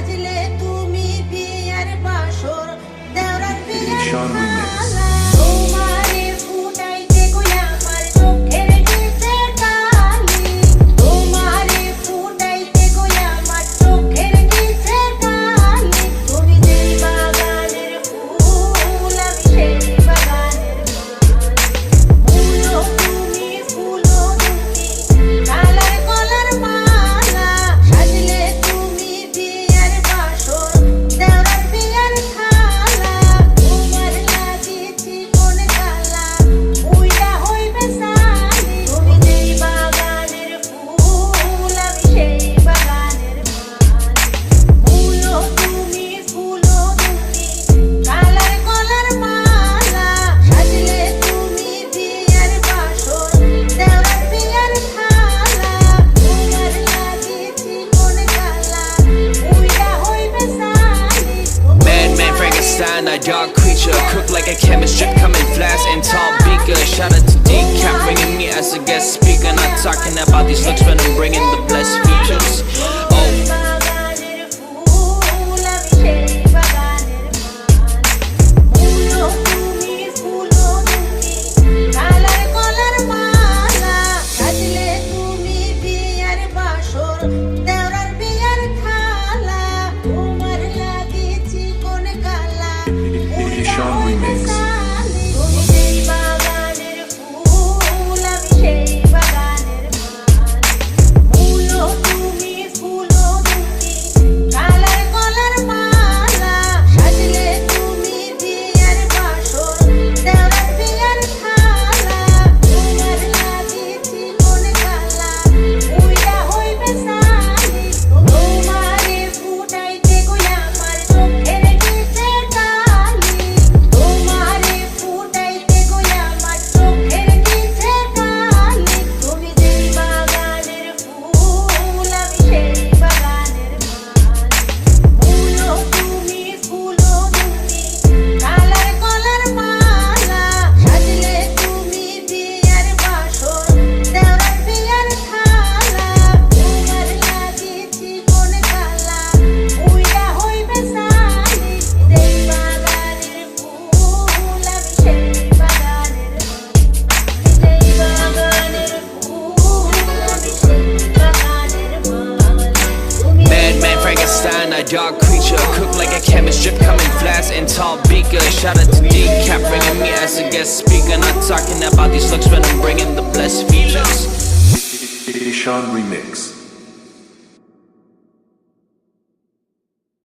সাজলে তুমি বিয়ার বাসর দেওরার বিয়ার A dark creature Cook like a chemist, drip coming flash and tall beaker Shout out to Decap, bringing me as a guest speaker. Not talking about these looks, when I'm bringing the blessed features. Frankenstein, a dark creature. Cooked like a cabbage, drip coming flies and tall beaker. Shout out to Decap, bringing me as a guest speaker. Not talking about these looks when I'm bringing the blessed features. Sean Remix.